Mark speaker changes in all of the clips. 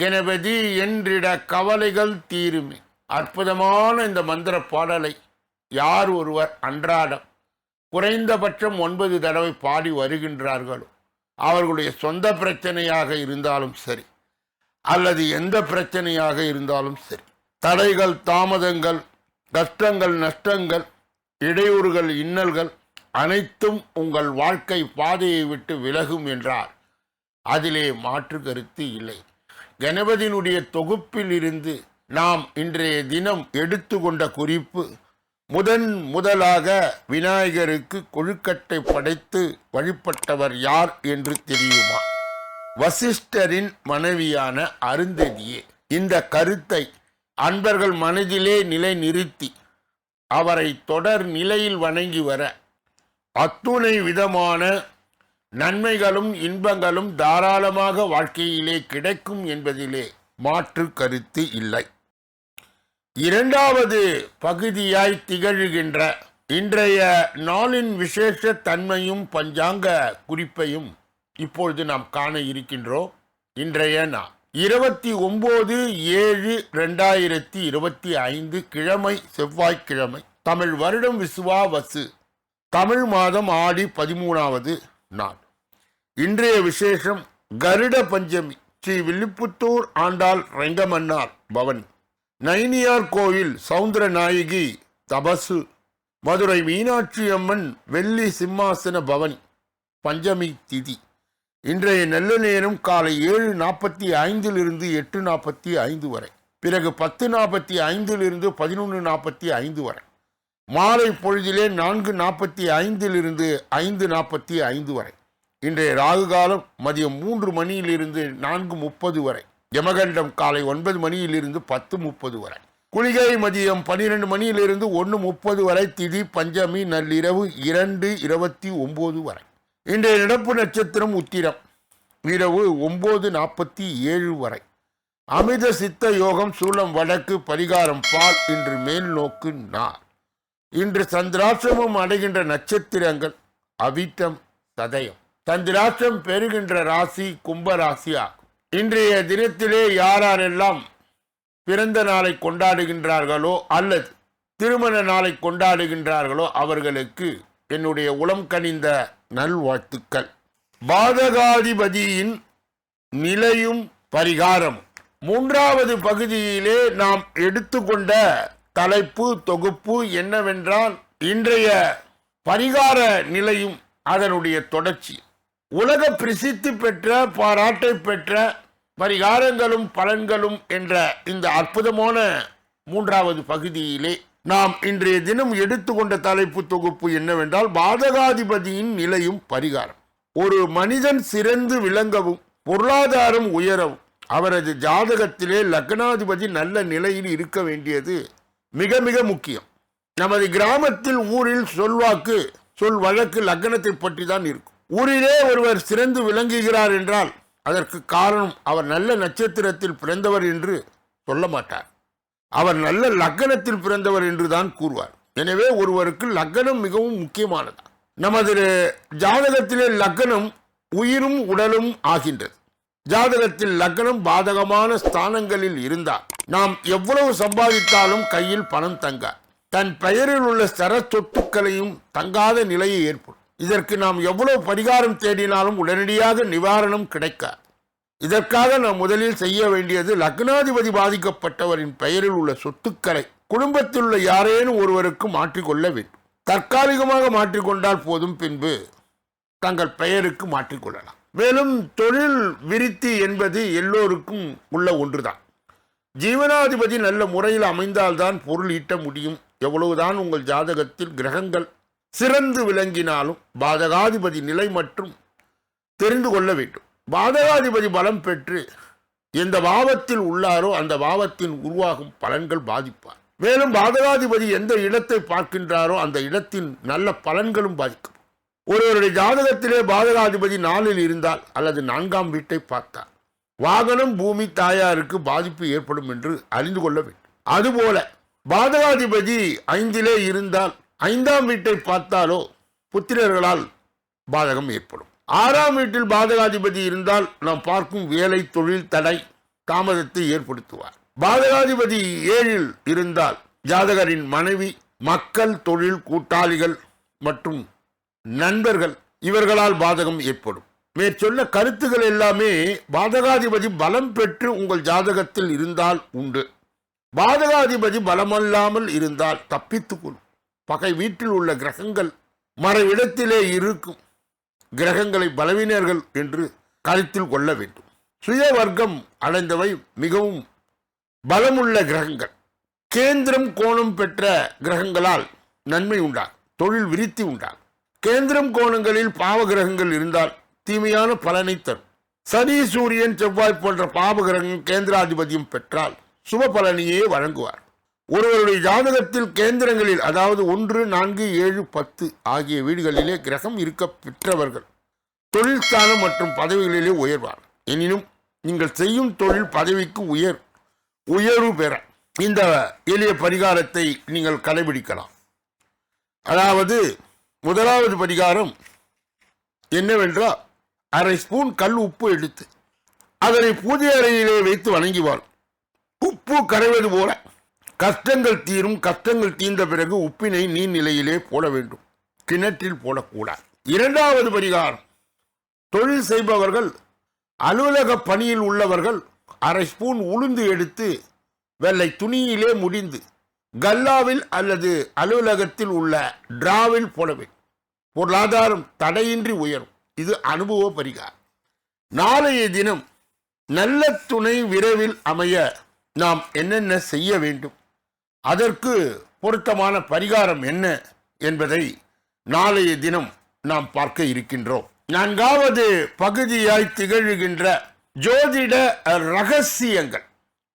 Speaker 1: கணபதி என்றிட கவலைகள் தீருமே. அற்புதமான இந்த மந்திர பாடலை யார் ஒருவர் அன்றாடம் குறைந்தபட்சம் ஒன்பது தடவை பாடி வருகின்றார்களோ அவர்களுடைய சொந்த பிரச்சனையாக இருந்தாலும் சரி அல்லது எந்த பிரச்சனையாக இருந்தாலும் சரி தடைகள் தாமதங்கள் கஷ்டங்கள் நஷ்டங்கள் இடையூறுகள் இன்னல்கள் அனைத்தும் உங்கள் வாழ்க்கை பாதையை விட்டு விலகும் என்றார். அதிலே மாற்று கருத்து இல்லை. கணபதியினுடைய தொகுப்பில் இருந்து நாம் இன்றைய தினம் எடுத்துக்கொண்ட குறிப்பு முதன் முதலாக விநாயகருக்கு கொழுக்கட்டை படைத்து வழிபட்டவர் யார் என்று தெரியுமா? வசிஷ்டரின் மனைவியான அருந்ததியே. இந்த கருத்தை அன்பர்கள் மனதிலே நிலை நிறுத்தி அவரை தொடர் நிலையில் வணங்கி வர அத்துணை விதமான நன்மைகளும் இன்பங்களும் தாராளமாக வாழ்க்கையிலே கிடைக்கும் என்பதிலே மாற்று கருத்து இல்லை. இரண்டாவது பகுதியாய் திகழ்கின்ற இன்றைய நாளின் விசேஷ தன்மையும் பஞ்சாங்க குறிப்பையும் இப்பொழுது நாம் காண இருக்கின்றோம். இன்றைய நாள் இருபத்தி ஒன்பது ஏழு ரெண்டாயிரத்தி இருபத்தி ஐந்து கிழமை செவ்வாய்க்கிழமை. தமிழ் வருடம் விசுவாவசு. தமிழ் மாதம் ஆடி பதிமூணாவது. நாள் இன்றைய விசேஷம் கருட பஞ்சமி. ஸ்ரீ வில்லிப்புத்தூர் ஆண்டாள் ரெங்கமன்னார் பவன். நைனியார் கோயில் சவுந்தர நாயகி தபசு. மதுரை மீனாட்சி அம்மன் வெள்ளி சிம்மாசன பவனி. பஞ்சமி திதி. இன்றைய நல்ல நேரம் காலை ஏழு நாற்பத்தி ஐந்திலிருந்து எட்டு நாற்பத்தி ஐந்து வரை. பிறகு பத்து நாற்பத்தி ஐந்திலிருந்து பதினொன்று நாற்பத்தி ஐந்து வரை. மாலை பொழுதிலே நான்கு நாற்பத்தி ஐந்திலிருந்து ஐந்து நாற்பத்தி ஐந்து வரை. இன்றைய ராகு காலம் மதியம் மூன்று மணியிலிருந்து நான்கு முப்பது வரை. யமகண்டம் காலை ஒன்பது மணியிலிருந்து பத்து முப்பது வரை. குளிகை மதியம் பன்னிரெண்டு மணியிலிருந்து ஒன்று முப்பது வரை. திதி பஞ்சமி நள்ளிரவு இரண்டு இருபத்தி ஒன்பது வரை. இன்றைய நடப்பு நட்சத்திரம் உத்திரம். இரவு ஒன்பது நாற்பத்தி ஏழு வரை. அமித சித்த யோகம் சூலம் வடக்கு பரிகாரம் பால் இன்று மேல் நோக்கு நார் இன்று சந்திராசிரமம் அடைகின்ற நட்சத்திரங்கள் அவிட்டம் சதயம். சந்திராசிரம் பெறுகின்ற ராசி கும்ப ராசி ஆகும். இன்றைய தினத்திலே யாரெல்லாம் பிறந்த நாளை கொண்டாடுகின்றார்களோ அல்லது திருமண நாளை கொண்டாடுகின்றார்களோ அவர்களுக்கு என்னுடைய உளம் கனிந்த நல்வாழ்த்துக்கள். பாதகாதிபதியின் நிலையும் பரிகாரம் மூன்றாவது பகுதியிலே நாம் எடுத்துக்கொண்ட தலைப்பு தொகுப்பு என்னவென்றால் இன்றைய பரிகார நிலையும் அதனுடைய தொடர்ச்சி. உலக பிரசித்தி பெற்ற பாராட்டை பெற்ற பரிகாரங்களும் பலன்களும் என்ற இந்த அற்புதமான மூன்றாவது பகுதியிலே நாம் இன்றைய தினம் எடுத்துக்கொண்ட தலைப்பு தொகுப்பு என்னவென்றால் பாதகாதிபதியின் நிலையும் பரிகாரம். ஒரு மனிதன் சிறந்து விளங்கவும் பொருளாதாரம் உயரவும் அவரது ஜாதகத்திலே லக்னாதிபதி நல்ல நிலையில் இருக்க வேண்டியது மிக மிக முக்கியம். நமது கிராமத்தில் ஊரில் சொல்வாக்கு சொல் வழக்கு லக்னத்தை பற்றி தான் இருக்கும். ஊரிலே ஒருவர் சிறந்து விளங்குகிறார் என்றால் அதற்கு காரணம் அவர் நல்ல நட்சத்திரத்தில் பிறந்தவர் என்று சொல்ல மாட்டார். அவர் நல்ல லக்னத்தில் பிறந்தவர் என்று தான் கூறுவார். எனவே ஒருவருக்கு லக்னம் மிகவும் முக்கியமானது? நமது ஜாதகத்திலே லக்னம் உயிரும் உடலும் ஆகின்றது. ஜாதகத்தில் லக்னம் பாதகமான ஸ்தானங்களில் இருந்தால் நாம் எவ்வளவு சம்பாதித்தாலும் கையில் பணம் தங்க. தன் பெயரில் உள்ள ஸ்தர சொத்துக்களையும் தங்காத நிலையை ஏற்படும். இதற்கு நாம் எவ்வளவு பரிகாரம் தேடினாலும் உடனடியாக நிவாரணம் கிடைக்க. இதற்காக நாம் முதலில் செய்ய வேண்டியது லக்னாதிபதி பாதிக்கப்பட்டவரின் பெயரில் உள்ள சொத்துக்களை குடும்பத்தில் உள்ள யாரேனும் ஒருவருக்கு மாற்றிக்கொள்ள வேண்டும். தற்காலிகமாக மாற்றிக்கொண்டால் போதும் பின்பு தங்கள் பெயருக்கு மாற்றிக்கொள்ளலாம். மேலும் தொழில் விருத்தி என்பது எல்லோருக்கும் உள்ள ஒன்றுதான். ஜீவனாதிபதி நல்ல முறையில் அமைந்தால்தான் பொருள் ஈட்ட முடியும். எவ்வளவுதான் உங்கள் ஜாதகத்தில் கிரகங்கள் சிறந்து விளங்கினாலும் பாதகாதிபதி நிலை மற்றும் தெரிந்து கொள்ள வேண்டும். பாதகாதிபதி பலம் பெற்று எந்த பாவத்தில் உள்ளாரோ அந்த பாவத்தின் உருவாகும் பலன்கள் பாதிப்பார். மேலும் பாதகாதிபதி எந்த இடத்தை பார்க்கின்றாரோ அந்த இடத்தின் நல்ல பலன்களும் பாதிக்கும். ஒருவருடைய ஜாதகத்திலே பாதகாதிபதி நாளில் இருந்தால் அல்லது நான்காம் வீட்டை பார்த்தார் வாகனம் பூமி தாயாருக்கு பாதிப்பு ஏற்படும் என்று அறிந்து கொள்ள வேண்டும். அதுபோல பாதகாதிபதி ஐந்திலே இருந்தால் ஐந்தாம் வீட்டை பார்த்தாலோ புத்திரர்களால் பாதகம் ஏற்படும். ஆறாம் வீட்டில் பாதகாதிபதி இருந்தால் நாம் பார்க்கும் வேலை தொழில் தடை தாமதத்தை ஏற்படுத்துவார். பாதகாதிபதி ஏழில் இருந்தால் ஜாதகரின் மனைவி மக்கள் தொழில் கூட்டாளிகள் மற்றும் நண்பர்கள் இவர்களால் பாதகம் ஏற்படும். மேற்சொன்ன கருத்துகள் எல்லாமே பாதகாதிபதி பலம் பெற்று உங்கள் ஜாதகத்தில் இருந்தால் உண்டு. பாதகாதிபதி பலமல்லாமல் இருந்தால் தப்பித்துக்கொள்ளும் பகை வீட்டில் உள்ள கிரகங்கள் மறைவிடத்திலே இருக்கும். கிரகங்களை பலவீனர்கள் என்று கருத்தில் கொள்ள வேண்டும். சுய வர்க்கம் அடைந்தவை மிகவும் பலமுள்ள கிரகங்கள். கேந்திரம் கோணம் பெற்ற கிரகங்களால் நன்மை உண்டாகும். தொழில் விருத்தி உண்டாகும். கேந்திரம் கோணங்களில் பாவ கிரகங்கள் இருந்தால் தீமையான பலனை தரும் சனி சூரியன் செவ்வாய் போன்ற பாபகிரகம் கேந்திராதிபதியும் பெற்றால் சுப பலனையே வழங்குவார். ஒருவருடைய ஜாதகத்தில் கேந்திரங்களில் அதாவது ஒன்று நான்கு ஏழு பத்து ஆகிய வீடுகளிலே கிரகம் இருக்க பெற்றவர்கள் தொழில் ஸ்தானம் மற்றும் பதவிகளிலே உயர்வார். எனினும் நீங்கள் செய்யும் தொழில் பதவிக்கு உயர் உயர்வு பெற இந்த எளிய பரிகாரத்தை நீங்கள் கடைபிடிக்கலாம். அதாவது முதலாவது பரிகாரம் என்னவென்றால் அரை ஸ்பூன் கல் உப்பு எடுத்து அதனை பூஜை அறையிலே வைத்து வணங்கிவாள். உப்பு கரைவது போல கஷ்டங்கள் தீரும் கஷ்டங்கள் தீர்ந்த பிறகு உப்பினை நீர்நிலையிலே போட வேண்டும். கிணற்றில் போடக்கூடாது. இரண்டாவது பரிகாரம் தொழில் செய்பவர்கள் அலுவலக பணியில் உள்ளவர்கள் அரை ஸ்பூன் உளுந்து எடுத்து வெள்ளை துணியிலே முடிந்து கல்லாவில் அல்லது அலுவலகத்தில் உள்ள டிராவில் போட வேண்டும். பொருளாதாரம் தடையின்றி உயரும். இது அனுபவ பரிகாரம். நாளைய தினம் நல்ல துணை விரைவில் அமைய நாம் என்னென்ன செய்ய வேண்டும்? அதற்கு பொருத்தமான பரிகாரம் என்ன என்பதை நாளைய தினம் நாம் பார்க்க இருக்கின்றோம். நான்காவது பகுதியாய் திகழ்கின்ற ஜோதிட ரகசியங்கள்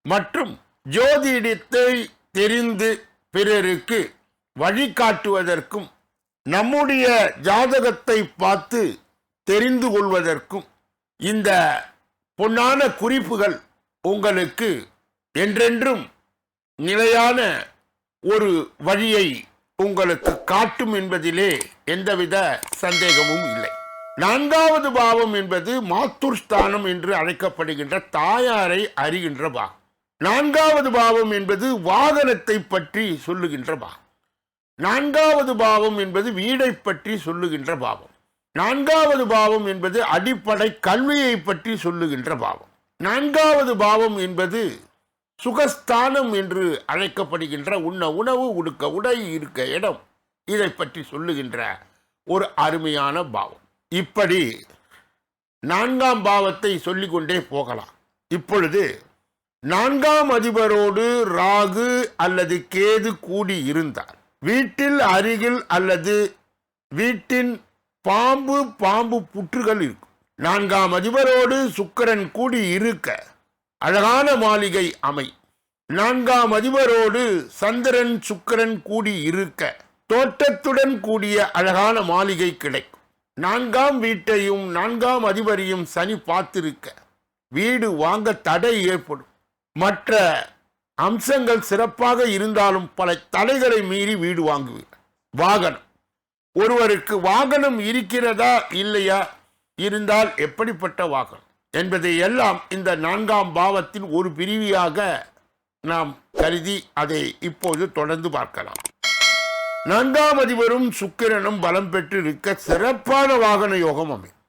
Speaker 1: மற்றும் ஜோதிடத்தை தெரிந்து பிறருக்கு வழிகாட்டுவதற்கும் நம்முடைய ஜாதகத்தை பார்த்து தெரிந்து கொள்வதற்கும் இந்த பொன்னான குறிப்புகள் உங்களுக்கு என்றென்றும் நிலையான ஒரு வழியை உங்களுக்கு காட்டும் என்பதிலே எந்தவித சந்தேகமும் இல்லை. நான்காவது பாவம் என்பது மாத்துர்ஸ்தானம் என்று அழைக்கப்படுகின்ற தாயாரை அறிகின்ற பாவம். நான்காவது பாவம் என்பது வாகனத்தை பற்றி சொல்லுகின்ற பாவம். நான்காவது பாவம் என்பது வீடை பற்றி சொல்லுகின்ற பாவம். நான்காவது பாவம் என்பது அடிப்படை கல்வியை பற்றி சொல்லுகின்ற பாவம். நான்காவது பாவம் என்பது சுகஸ்தானம் என்று அழைக்கப்படுகின்ற உண்ண உணவு உடுக்க உடை இருக்க இடம். இதை பற்றி சொல்லுகின்ற ஒரு அருமையான பாவம். இப்படி நான்காம் பாவத்தை சொல்லிக்கொண்டே போகலாம். இப்பொழுது நான்காம் அதிபரோடு ராகு அல்லது கேது கூடி இருந்தார். வீட்டில் அருகில் அல்லது வீட்டின் பாம்பு பாம்பு புற்றுகள் இருக்கும். நான்காம் அதிபரோடு சுக்கரன் கூடி இருக்க அழகான மாளிகை அமை. நான்காம் அதிபரோடு சந்திரன் சுக்கரன் கூடி இருக்க தோட்டத்துடன் கூடிய அழகான மாளிகை கிடைக்கும். நான்காம் வீட்டையும் நான்காம் அதிபரையும் சனி பார்த்திருக்க. வீடு வாங்க தடை ஏற்படும். மற்ற அம்சங்கள் சிறப்பாக இருந்தாலும் பல தடைகளை மீறி வீடு வாங்குவீர்கள். வாகனம். ஒருவருக்கு வாகனம் இருக்கிறதா இல்லையா? இருந்தால் எப்படிப்பட்ட வாகனம்? என்பதை எல்லாம் இந்த நான்காம் பாவத்தின் ஒரு பிரிவியாக நாம் கருதி அதை இப்போது தொடர்ந்து பார்க்கலாம். நான்காம் அதிபரும் சுக்கிரனும் பலம் பெற்று இருக்க சிறப்பான வாகன யோகம் அமையும்.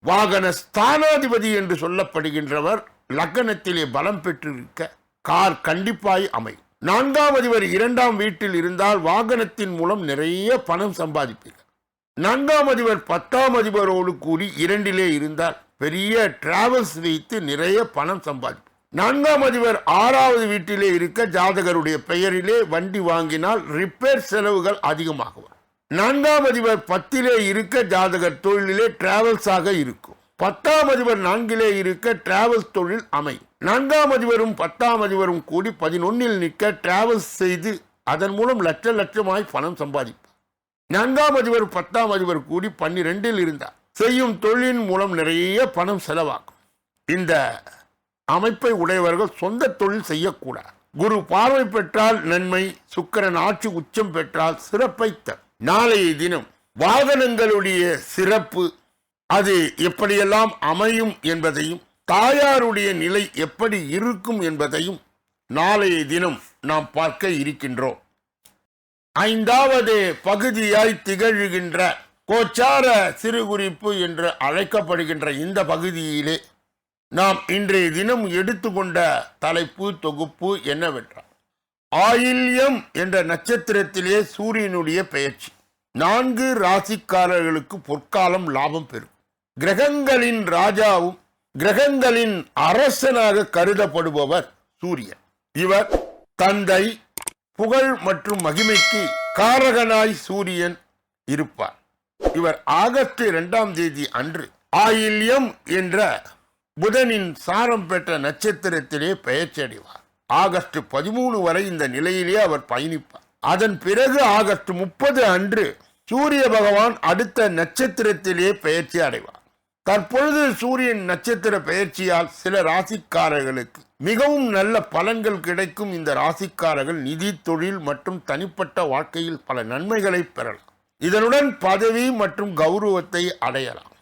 Speaker 1: வாகன ஸ்தானாதிபதி என்று சொல்லப்படுகின்றவர் லக்னத்திலே பலம் பெற்றிருக்க கார் கண்டிப்பாய் அமையும். நான்காம் அதிபர் இரண்டாம் வீட்டில் இருந்தால் வாகனத்தின் மூலம் நிறைய பணம் சம்பாதிப்பீர்கள். நான்காம் அதிபர் பத்தாம் அதிபரோடு கூடி இரண்டிலே இருந்தால் பெரிய டிராவல்ஸ் வைத்து நிறைய பணம் சம்பாதிப்பு நான்காம் அதிபர் ஆறாவது வீட்டிலே இருக்க ஜாதகருடைய பெயரிலே வண்டி வாங்கினால் ரிப்பேர் செலவுகள் அதிகமாக வரும். நான்காம் அதிபர் பத்திலே இருக்க ஜாதகர் தொழிலிலே டிராவல்ஸாக இருக்கும். பத்தாம் அதிபர் நான்கிலே இருக்க டிராவல்ஸ் தொழில் அமை. நான்காம் அதிபரும் பத்தாம் அதிபரும் கூடி பதினொன்னில் நிற்க டிராவல்ஸ் செய்து அதன் மூலம் லட்ச லட்சமாய் பணம் சம்பாதிப்பார். நான்காம் அதிபர் பத்தாம் அதிபர் கூடி பன்னிரெண்டில் இருந்தார். செய்யும் தொழிலின் மூலம் நிறைய பணம் செலவாகும். இந்த அமைப்பை உடையவர்கள் சொந்த தொழில் செய்யக்கூடாது. குரு பார்வை பெற்றால் நன்மை சுக்கரன் ஆட்சி உச்சம் பெற்றால் சிறப்பை தரும். நாளைய தினம் வாகனங்களுடைய சிறப்பு அது எப்படியெல்லாம் அமையும் என்பதையும் தாயாருடைய நிலை எப்படி இருக்கும் என்பதையும் நாளைய தினம் நாம் பார்க்க இருக்கின்றோம். ஐந்தாவது பகுதியாய் திகழ்கின்ற கோச்சார சிறுகுறிப்பு என்று அழைக்கப்படுகின்ற இந்த பகுதியிலே நாம் இன்றைய தினம் எடுத்துக்கொண்ட தலைப்பு தொகுப்பு என்னவென்றால் ஆயில்யம் என்ற நட்சத்திரத்திலே சூரியனுடைய பெயர்ச்சி. நான்கு ராசிக்காரர்களுக்கு பொற்காலம் லாபம் பெறும். கிரகங்களின் ராஜாவும் கிரகங்களின் அரசனாக கருதப்படுபவர் சூரியன். இவர் தந்தை புகழ் மற்றும் மகிமைக்கு காரகனாய் சூரியன் இருப்பார். இவர் ஆகஸ்ட் இரண்டாம் தேதி அன்று ஆயில்யம் என்ற புதனின் சாரம் பெற்ற நட்சத்திரத்திலே பெயர்ச்சி அடைவார் ஆகஸ்ட் பதிமூணு வரை இந்த நிலையிலே அவர் பயணிப்பார். அதன் பிறகு ஆகஸ்ட் முப்பது அன்று சூரிய பகவான் அடுத்த நட்சத்திரத்திலே பெயர்ச்சி அடைவார். தற்பொழுது சூரியன் நட்சத்திர பெயர்ச்சியால் சில ராசிக்காரர்களுக்கு மிகவும் நல்ல பலன்கள் கிடைக்கும். இந்த ராசிக்காரர்கள் நிதி தொழில் மற்றும் தனிப்பட்ட வாழ்க்கையில் பல நன்மைகளை பெறலாம். இதனுடன் பதவி மற்றும் கௌரவத்தை அடையலாம்.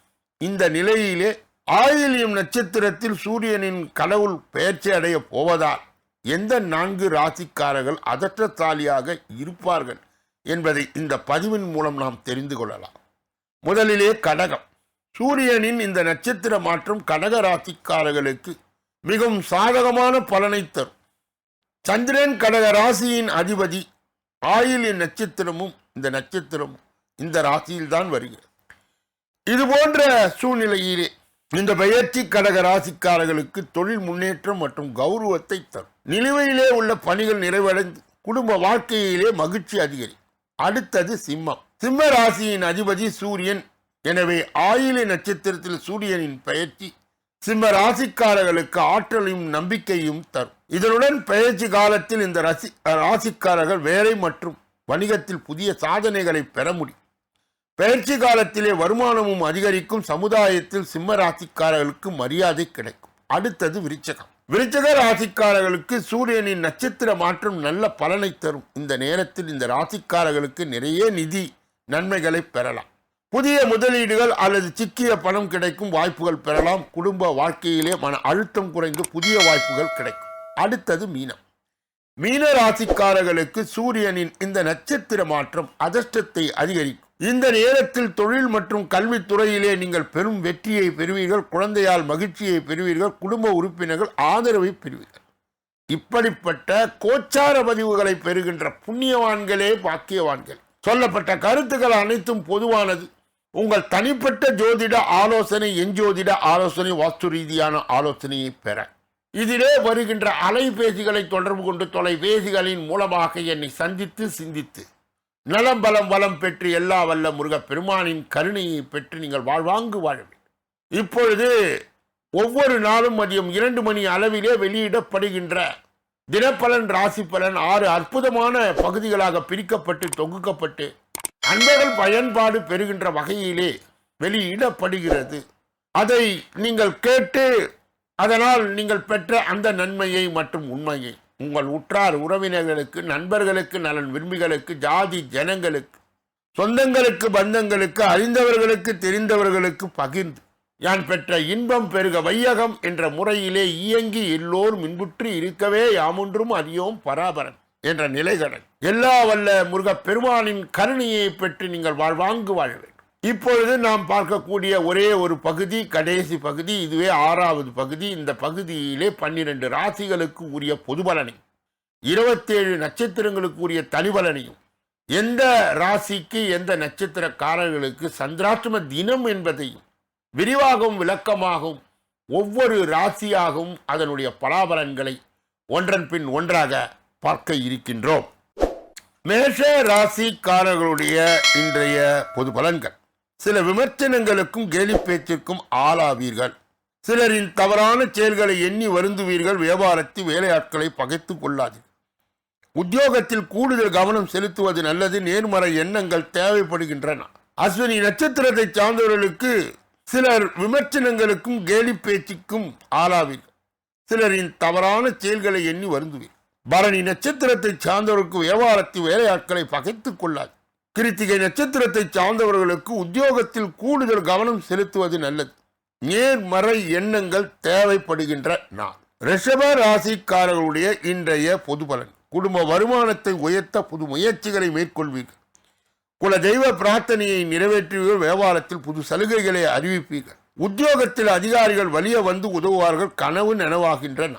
Speaker 1: இந்த நிலையிலே ஆயிலியம் நட்சத்திரத்தில் சூரியனின் கடவுள் பெயர்ச்சி அடைய போவதால் எந்த நான்கு ராசிக்காரர்கள் அதற்றத்தாலியாக இருப்பார்கள் என்பதை இந்த பதிவின் மூலம் நாம் தெரிந்து கொள்ளலாம். முதலிலே கடகம். சூரியனின் இந்த நட்சத்திர மாற்றம் கடக ராசிக்காரர்களுக்கு மிகவும் சாதகமான பலனை தரும். சந்திரன் கடக ராசியின் அதிபதி ஆயிலின் நட்சத்திரமும் இந்த நட்சத்திரமும் இந்த ராசியில்தான் வருகிறது. இது போன்ற சூழ்நிலையிலே இந்த பெயர்ச்சி கடக ராசிக்காரர்களுக்கு தொழில் முன்னேற்றம் மற்றும் கௌரவத்தை தரும். நிலுவையிலே உள்ள பணிகள் நிறைவடைந்து குடும்ப வாழ்க்கையிலே மகிழ்ச்சி அதிகரி. அடுத்தது சிம்மம். சிம்ம ராசியின் அதிபதி சூரியன் எனவே ஆயிலை நட்சத்திரத்தில் சூரியனின் பயிற்சி சிம்ம ராசிக்காரர்களுக்கு ஆற்றலையும் நம்பிக்கையும் தரும். இதனுடன் பயிற்சி காலத்தில் இந்த ரசி ராசிக்காரர்கள் வேலை மற்றும் வணிகத்தில் புதிய சாதனைகளை பெற முடியும். பயிற்சி காலத்திலே வருமானமும் அதிகரிக்கும். சமுதாயத்தில் சிம்ம ராசிக்காரர்களுக்கு மரியாதை கிடைக்கும். அடுத்தது விருச்சகம். விருச்சக ராசிக்காரர்களுக்கு சூரியனின் நட்சத்திர மாற்றம் நல்ல பலனை தரும். இந்த நேரத்தில் இந்த ராசிக்காரர்களுக்கு நிறைய நிதி நன்மைகளை பெறலாம். புதிய முதலீடுகள் அல்லது சிக்கிய பணம் கிடைக்கும் வாய்ப்புகள் பெறலாம். குடும்ப வாழ்க்கையிலே மன அழுத்தம் குறைந்து புதிய வாய்ப்புகள் கிடைக்கும். அடுத்தது மீனம். மீன ராசிக்காரர்களுக்கு சூரியனின் இந்த நட்சத்திர மாற்றம் அதிர்ஷ்டத்தை அதிகரிக்கும். இந்த நேரத்தில் தொழில் மற்றும் கல்வித்துறையிலே நீங்கள் பெரும் வெற்றியை பெறுவீர்கள். குழந்தையால் மகிழ்ச்சியை பெறுவீர்கள். குடும்ப உறுப்பினர்கள் ஆதரவை பெறுவீர்கள். இப்படிப்பட்ட கோச்சார பதிவுகளை பெறுகின்ற புண்ணியவான்களே பாக்கியவான்கள். சொல்லப்பட்ட கருத்துக்கள் அனைத்தும் பொதுவானது. உங்கள் தனிப்பட்ட ஜோதிட ஆலோசனை எஞ்சோதிட ஆலோசனை வாஸ்து ரீதியான ஆலோசனையை பெற. இதிலே வருகின்ற அலைபேசிகளை தொடர்பு கொண்டு தொலைபேசிகளின் மூலமாக என்னை சந்தித்து சிந்தித்து நலம் பலம் வளம் பெற்று எல்லா வல்ல முருகப் பெருமானின் கருணையை பெற்று நீங்கள் வாழ்வாங்கு வாழ இப்பொழுது ஒவ்வொரு நாளும் மதியம் இரண்டு மணி அளவிலே வெளியிடப்படுகின்ற தினப்பலன் ராசி பலன் ஆறு அற்புதமான பகுதிகளாக பிரிக்கப்பட்டு தொகுக்கப்பட்டு அன்பர்கள் பயன்பாடு பெறுகின்ற வகையிலே வெளியிடப்படுகிறது. அதை நீங்கள் கேட்டு அதனால் நீங்கள் பெற்ற அந்த நன்மையை மற்றும் உண்மையை. உங்கள் உற்றார் உறவினர்களுக்கு நண்பர்களுக்கு நலன் விரும்பிகளுக்கு ஜாதி ஜனங்களுக்கு சொந்தங்களுக்கு பந்தங்களுக்கு அறிந்தவர்களுக்கு தெரிந்தவர்களுக்கு பகிர்ந்து யான் பெற்ற இன்பம் பெருக வையகம் என்ற முறையிலே இயங்கி எல்லோரும் இன்புற்று இருக்கவே யாமொன்றும் அறியோம் பராபரன். என்ற நிலைகடன் எல்லா வல்ல முருகப் பெருமானின் கருணையை பெற்று நீங்கள் வாழ்வாங்கு வாழ வேண்டும். இப்பொழுது நாம் பார்க்கக்கூடிய ஒரே ஒரு பகுதி கடைசி பகுதி இதுவே ஆறாவது பகுதி. இந்த பகுதியிலே பன்னிரண்டு ராசிகளுக்கு உரிய பொதுபலனை இருபத்தேழு நட்சத்திரங்களுக்கு உரிய தனிபலனையும் எந்த ராசிக்கு எந்த நட்சத்திரக்காரர்களுக்கு சந்திராஷ்டம தினம் என்பதையும் விரிவாகவும் விளக்கமாகவும் ஒவ்வொரு ராசியாகவும் அதனுடைய பலாபலன்களை ஒன்றன் பின் ஒன்றாக பார்க்க இருக்கின்றோம். மேஷ ராசிக்காரர்களுடைய இன்றைய பொது பலன்கள். சில விமர்சனங்களுக்கும் கேலி பேச்சிற்கும் ஆளாவீர்கள். சிலரின் தவறான செயல்களை எண்ணி வருந்துவீர்கள். வியாபாரத்தில் வேலையாட்களை பகைத்துக் கொள்ளாதீர்கள். உத்தியோகத்தில் கூடுதல் கவனம் செலுத்துவது நல்லது. நேர்மறை எண்ணங்கள் தேவைப்படுகின்றன. அஸ்வினி நட்சத்திரத்தை சார்ந்தவர்களுக்கு சிலர் விமர்சனங்களுக்கும் கேலி பேச்சுக்கும் ஆளாவீர்கள். சிலரின் தவறான செயல்களை எண்ணி வருந்துவீர்கள். பரணி நட்சத்திரத்தை சார்ந்தவருக்கு வியாபாரத்தில் வேலையாட்களை பகைத்துக் கொள்ளாது. கிருத்திகை நட்சத்திரத்தை சார்ந்தவர்களுக்கு உத்தியோகத்தில் கூடுதல் கவனம் செலுத்துவது நல்லது. நேர்மறை எண்ணங்கள் தேவைப்படுகின்ற நாள். ரிஷப ராசிக்காரர்களுடைய இன்றைய பொது பலன் குடும்ப வருமானத்தை உயர்த்த புது முயற்சிகளை மேற்கொள்வீர்கள். குல தெய்வ பிரார்த்தனையை நிறைவேற்றுவீர்கள். வியாபாரத்தில் புது சலுகைகளை அறிவிப்பீர்கள். உத்தியோகத்தில் அதிகாரிகள் வலிய வந்து உதவுவார்கள். கனவு நனவாகின்றன.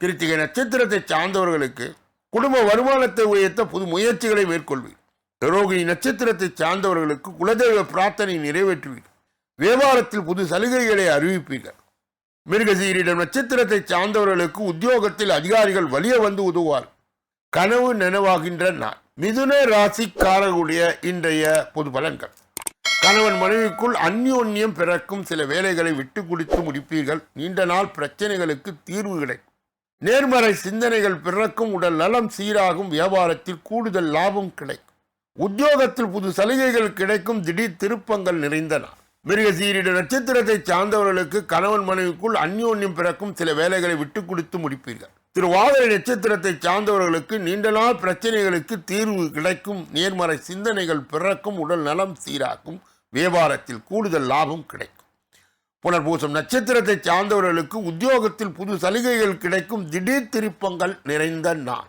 Speaker 1: கிருத்திகை நட்சத்திரத்தை சார்ந்தவர்களுக்கு குடும்ப வருமானத்தை உயர்த்த புது முயற்சிகளை மேற்கொள்வீர். ரோகிணி நட்சத்திரத்தை சார்ந்தவர்களுக்கு குலதெய்வ பிரார்த்தனை நிறைவேற்றுவீர். வியாபாரத்தில் புது சலுகைகளை அறிவிப்பீர்கள். மிருகசீரிடம் நட்சத்திரத்தை சார்ந்தவர்களுக்கு உத்தியோகத்தில் அதிகாரிகள் வலிய வந்து உதவுவார். கனவு நினைவாகின்ற நாள். மிதுன ராசிக்காரர்களுடைய இன்றைய பொது பலன்கள். கணவன் மனைவிக்குள் அந்யோன்யம் பிறக்கும் சில வேலைகளை விட்டு கொடுத்து முடிப்பீர்கள். நீண்ட நாள் பிரச்சனைகளுக்கு தீர்வு கிடைக்கும். நேர்மறை சிந்தனைகள் பிறக்கும் உடல் நலம் சீராகும் வியாபாரத்தில் கூடுதல் லாபம் கிடைக்கும். உத்தியோகத்தில் புது சலுகைகள் கிடைக்கும் திடீர் திருப்பங்கள் நிறைந்தன. மிருகசீரிட நட்சத்திரத்தை சார்ந்தவர்களுக்கு கணவன் மனைவிக்குள் அந்யோன்யம் பிறக்கும் சில வேலைகளை விட்டு கொடுத்து முடிப்பீர்கள். திருவாதிரை நட்சத்திரத்தை சார்ந்தவர்களுக்கு நீண்ட நாள் பிரச்சனைகளுக்கு தீர்வு கிடைக்கும் நேர்மறை சிந்தனைகள் பிறக்கும் உடல் நலம் சீராக்கும் வியாபாரத்தில் கூடுதல் லாபம் கிடைக்கும். புனர்பூசம். நட்சத்திரத்தை சார்ந்தவர்களுக்கு உத்தியோகத்தில் புது சலுகைகள் கிடைக்கும். திடீர் திருப்பங்கள் நிறைந்த நாள்.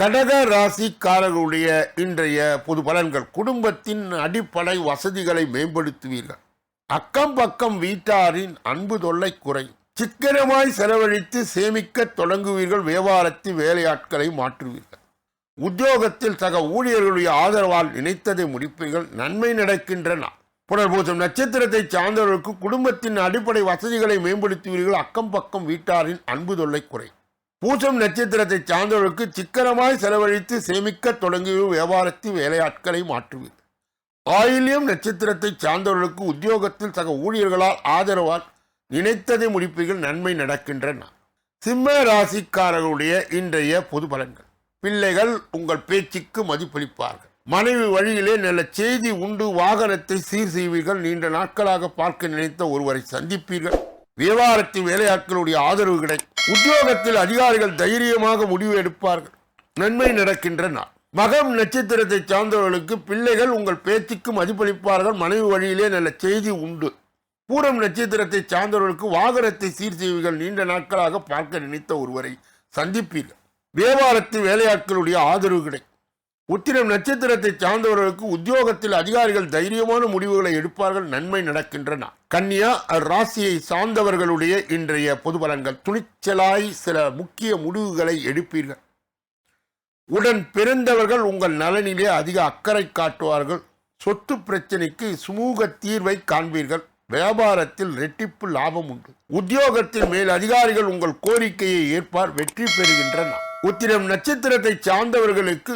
Speaker 1: கடக ராசிக்காரர்களுடைய இன்றைய பொது பலன்கள். குடும்பத்தின் அடிப்படை வசதிகளை மேம்படுத்துவீர்கள். அக்கம் பக்கம் வீட்டாரின் அன்பு தொல்லை குறையும். சிக்கனமாய் செலவழித்து சேமிக்க தொடங்குவீர்கள். வியாபாரத்தில் வேலையாட்களை மாற்றுவீர்கள். உத்தியோகத்தில் சக ஊழியர்களுடைய ஆதரவால் நினைத்ததை முடிப்பீர்கள். நன்மை நடக்கின்றன. புனர்பூசம். நட்சத்திரத்தை சார்ந்தவர்களுக்கு குடும்பத்தின் அடிப்படை வசதிகளை மேம்படுத்துவீர்கள். அக்கம் பக்கம் வீட்டாரின் அன்பு தொல்லை குறை. பூசம் நட்சத்திரத்தை சார்ந்தவர்களுக்கு சிக்கனமாய் செலவழித்து சேமிக்க தொடங்கிய வியாபாரத்தில் வேலையாட்களை மாற்றுவீர்கள் ஆயில்யம் நட்சத்திரத்தை சார்ந்தவர்களுக்கு உத்தியோகத்தில் சக ஊழியர்களால் ஆதரவால் நினைத்ததை முடிப்பீர்கள். நன்மை நடக்கின்றன. சிம்ம ராசிக்காரர்களுடைய இன்றைய பொது பலன்கள். பிள்ளைகள் உங்கள் பேச்சுக்கு மதிப்பளிப்பார்கள். மனைவி வழியிலே நல்ல செய்தி உண்டு வாகனத்தை சீர் செய்வீர்கள். நீண்ட நாட்களாக பார்க்க நினைத்த ஒருவரை சந்திப்பீர்கள். வியாபாரத்தில் வேலையாட்களுடைய ஆதரவு கிடைக்கும் உத்தியோகத்தில் அதிகாரிகள் தைரியமாக முடிவு எடுப்பார்கள். நன்மை நடக்கின்ற நாள். மகம் நட்சத்திரத்தை சார்ந்தவர்களுக்கு பிள்ளைகள் உங்கள் பேச்சுக்கு மதிப்பளிப்பார்கள். மனைவி வழியிலே நல்ல செய்தி உண்டு. பூரம் நட்சத்திரத்தை சார்ந்தவர்களுக்கு வாகனத்தை சீர் செய்வீர்கள். நீண்ட நாட்களாக பார்க்க நினைத்த ஒருவரை சந்திப்பீர்கள். வியாபாரத்தில் வேலையாட்களுடைய ஆதரவு கிடைக்கும் உத்திரம் நட்சத்திரத்தை சார்ந்தவர்களுக்கு உத்தியோகத்தில் அதிகாரிகள் தைரியமான முடிவுகளை எடுப்பார்கள் நன்மை நடக்கின்றன. கன்னியா ராசியை சார்ந்தவர்களுடைய இன்றைய பொது பலன்கள் துணிச்சலாய் சில முக்கிய முடிவுகளை எடுப்பீர்கள். உடன் பிறந்தவர்கள் உங்கள் நலனிலே அதிக அக்கறை காட்டுவார்கள். சொத்து பிரச்சனைக்கு சுமூக தீர்வை காண்பீர்கள். வியாபாரத்தில் ரெட்டிப்பு லாபம் உண்டு. உத்தியோகத்தின் மேல் அதிகாரிகள் உங்கள் கோரிக்கையை ஏற்பார் வெற்றி பெறுகின்றனர். உத்திரம் நட்சத்திரத்தை சார்ந்தவர்களுக்கு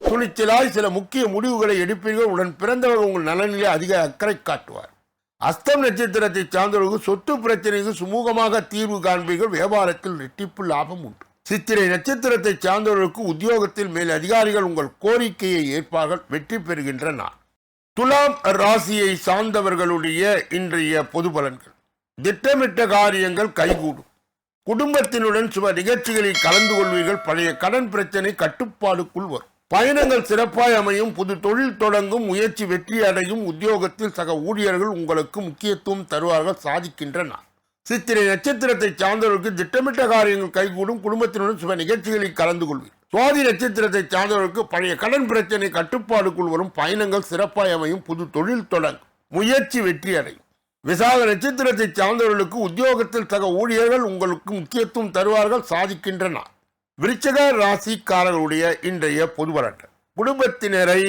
Speaker 1: துணிச்சலாய் சில முக்கிய முடிவுகளை எடுப்பீர்கள். உடன் பிறந்தவர் உங்கள் நலனிலே அதிக அக்கறை காட்டுவார். அஸ்தம் நட்சத்திரத்தை சார்ந்தவர்கள் சொத்து பிரச்சனைக்கு சுமூகமாக தீர்வு காண்பீர்கள். வியாபாரத்தில் ரெட்டிப்பு லாபம் உண்டு. சித்திரை நட்சத்திரத்தை சார்ந்தவர்களுக்கு உத்தியோகத்தில் மேல் அதிகாரிகள் உங்கள் கோரிக்கையை ஏற்பார்கள். வெற்றி பெறுகின்ற நாள். துலாம் ராசியை சார்ந்தவர்களுடைய இன்றைய பொது பலன்கள். திட்டமிட்ட காரியங்கள் கைகூடும். குடும்பத்தினுடன் சுப நிகழ்ச்சிகளில் கலந்து கொள்வீர்கள். பழைய கடன் பிரச்சனை கட்டுப்பாடுக்குள் வரும். பயணங்கள் சிறப்பாய் அமையும். புது தொழில் தொடங்கும். முயற்சி வெற்றி அடையும். உத்தியோகத்தில் சக ஊழியர்கள் உங்களுக்கு முக்கியத்துவம் தருவார்கள் சாதிக்கின்றன. சித்திரை நட்சத்திரத்தை சார்ந்தவர்களுக்கு திட்டமிட்ட காரியங்கள் கைகூடும். குடும்பத்தினுடன் சில நிகழ்ச்சிகளில் கலந்து கொள்வீர். சுவாதி நட்சத்திரத்தை சார்ந்தவர்களுக்கு பழைய கடன் பிரச்சனை கட்டுப்பாடுக்குள் வரும். பயணங்கள் சிறப்பாய் அமையும். புது தொழில் தொடங்கும். முயற்சி வெற்றி அடையும். விசாக நட்சத்திரத்தை சார்ந்தவர்களுக்கு உத்தியோகத்தில் சக ஊழியர்கள் உங்களுக்கு முக்கியத்துவம் தருவார்கள் சாதிக்கின்றன. விருச்சக ராசிக்காரர்களுடைய இன்றைய பொது குடும்பத்தினரை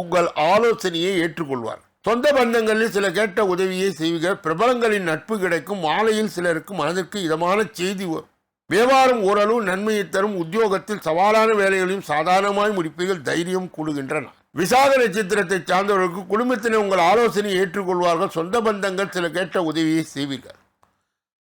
Speaker 1: உங்கள் ஆலோசனையை ஏற்றுக்கொள்வார். சொந்த பந்தங்களில் சில கேட்ட உதவியை செய்வீர்கள் பிரபலங்களின் நட்பு கிடைக்கும் மாலையில் சிலருக்கு மனதிற்கு இதமான செய்தி வரும். வியாபாரம் ஓரளவு நன்மையை தரும் உத்தியோகத்தில் சவாலான வேலைகளையும் சாதாரணமாய் முடிப்பீர்கள் தைரியம் கூடுகின்றன. விசாக நட்சத்திரத்தை சார்ந்தவர்களுக்கு குடும்பத்தினர் உங்கள் ஆலோசனையை ஏற்றுக்கொள்வார்கள் சொந்த பந்தங்கள் சில கேட்ட உதவியை செய்வீர்கள்.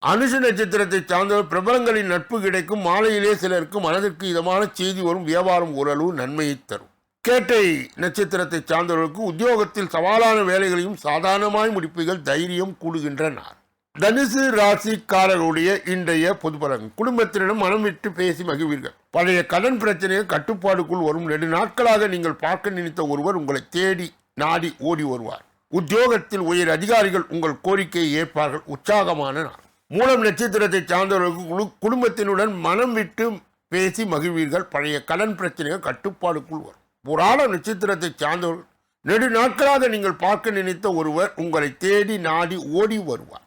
Speaker 1: அனுஷ நட்சத்திரத்தை சார்ந்தவர் பிரபலங்களின் நட்பு கிடைக்கும். மாலையிலே சிலருக்கு மனதிற்கு இதமான செய்தி வரும். வியாபாரம் ஓரளவு நன்மையை தரும். கேட்டை நட்சத்திரத்தை சார்ந்தவர்களுக்கு உத்தியோகத்தில் சவாலான வேலைகளையும் சாதாரணமாய் முடிப்புகள் தைரியம் கூடுகின்றனர். தனுசு ராசிக்காரர்களுடைய இன்றைய பொது பலன். குடும்பத்தினரிடம் மனம் விட்டு பேசி மகிழ்வீர்கள். பழைய கடன் பிரச்சனையை கட்டுப்பாடுக்குள் வரும். நெடு நாட்களாக நீங்கள் பார்க்க நினைத்த ஒருவர் உங்களை தேடி நாடி ஓடி வருவார். உத்தியோகத்தில் உயர் அதிகாரிகள் உங்கள் கோரிக்கையை ஏற்பார்கள். உற்சாகமான நாள். மூலம் நட்சத்திரத்தை சார்ந்தவர்களுக்கு குடு- குடும்பத்தினுடன் மனம் விட்டு பேசி மகிழ்வீர்கள். பழைய கடன் பிரச்சனைகள் கட்டுப்பாடுக்குள் வரும். புராண நட்சத்திரத்தை சார்ந்தவர்கள் நெடு நாட்களாக நீங்கள் பார்க்க நினைத்த ஒருவர் உங்களை தேடி நாடி ஓடி வருவார்.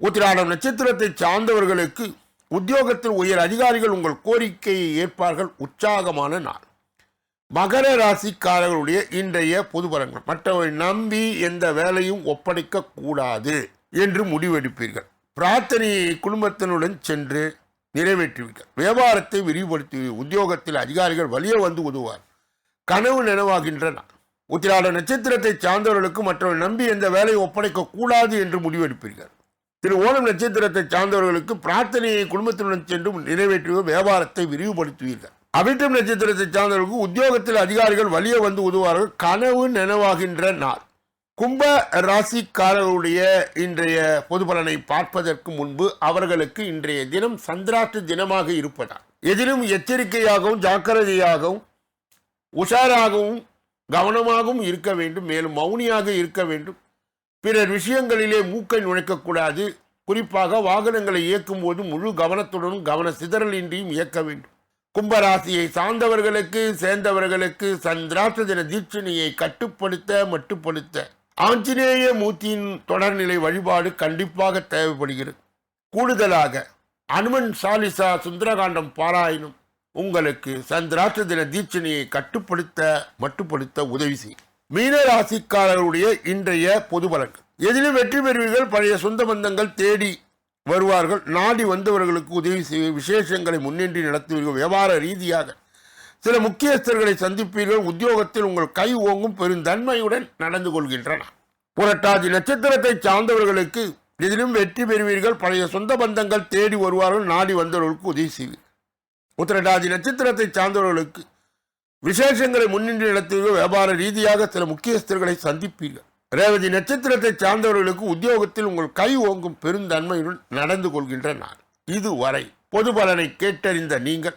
Speaker 1: உத்திராடம் நட்சத்திரத்தை சார்ந்தவர்களுக்கு உத்தியோகத்தில் உயர் அதிகாரிகள் உங்கள் கோரிக்கையை ஏற்பார்கள். உற்சாகமான நாள். மகர ராசிக்காரர்களுடைய இன்றைய பொதுபலங்கள் மற்றவரை நம்பி எந்த வேலையும் ஒப்படைக்க கூடாது என்று முடிவெடுப்பீர்கள். பிரார்த்தனையை குடும்பத்தினுடன் சென்று நிறைவேற்றுவீர்கள் வியாபாரத்தை விரிவுபடுத்தி உத்தியோகத்தில் அதிகாரிகள் வலிய வந்து உதவார் கனவு நினைவாகின்றன. உத்திராட நட்சத்திரத்தை சார்ந்தவர்களுக்கு மற்றவர்கள் நம்பி எந்த வேலையை ஒப்படைக்க கூடாது என்று முடிவெடுப்பீர்கள். திரு ஓணம் நட்சத்திரத்தை சார்ந்தவர்களுக்கு பிரார்த்தனையை குடும்பத்தினுடன் சென்று நிறைவேற்றுவ வியாபாரத்தை விரிவுபடுத்துவீர்கள். அவிட்டம் நட்சத்திரத்தை சார்ந்தவர்களுக்கு உத்தியோகத்தில் அதிகாரிகள் வலிய வந்து உதவுவார்கள். கனவு நினைவாகின்ற நாள் கும்ப ராசிக்காரர்களுடைய இன்றைய பொது பலனை பார்ப்பதற்கு முன்பு அவர்களுக்கு இன்றைய தினம் சந்திராஷ்ட தினமாக இருப்பதால் எதிலும் எச்சரிக்கையாகவும் ஜாக்கிரதையாகவும் உஷாராகவும் கவனமாகவும் இருக்க வேண்டும் மேலும் மௌனியாக இருக்க வேண்டும். பிறர் விஷயங்களிலே மூக்கை நுழைக்கக்கூடாது. குறிப்பாக வாகனங்களை இயக்கும் போது முழு கவனத்துடனும் கவன சிதறலின்றியும் இயக்க வேண்டும். கும்பராசியை சார்ந்தவர்களுக்கு சேர்ந்தவர்களுக்கு சந்திராஷ்ட தின தீட்சணியை கட்டுப்படுத்த மட்டுப்படுத்த ஆஞ்சநேய மூர்த்தியின் தொடர்நிலை வழிபாடு கண்டிப்பாக தேவைப்படுகிறது. கூடுதலாக அனுமன் சாலிசா சுந்தரகாண்டம் பாராயணம் உங்களுக்கு சந்திராட்ச தின தீட்சணையை கட்டுப்படுத்த மட்டுப்படுத்த உதவி செய்யும். மீன ராசிக்காரர்களுடைய இன்றைய பொது பலன்கள். எதிலும் வெற்றி பெறுவீர்கள் பழைய சொந்த பந்தங்கள் தேடி வருவார்கள். நாடி வந்தவர்களுக்கு உதவி செய்ய விசேஷங்களை முன்னின்றி நடத்துவீர்கள். வியாபார ரீதியாக சில முக்கியஸ்தர்களை சந்திப்பீர்கள் உத்தியோகத்தில் உங்கள் கை ஓங்கும் பெருந்தன்மையுடன் நடந்து கொள்கின்றன. புரட்டாதி நட்சத்திரத்தை சார்ந்தவர்களுக்கு எதிலும் வெற்றி பெறுவீர்கள். பழைய சொந்த பந்தங்கள் தேடி வருவார்கள் நாடி வந்தவர்களுக்கு உதவி செய்வீர்கள். உத்திரட்டாதி நட்சத்திரத்தை சார்ந்தவர்களுக்கு விசேஷங்களை முன்னின்று நடத்துவீர்கள். வியாபார ரீதியாக சில முக்கியஸ்தர்களை சந்திப்பீர்கள். ரேவதி நட்சத்திரத்தை சார்ந்தவர்களுக்கு உத்தியோகத்தில் உங்கள் கை ஓங்கும் பெருந்தன்மையுடன் நடந்து கொள்கின்ற நாள் இதுவரை பொது பலனை கேட்டறிந்த நீங்கள்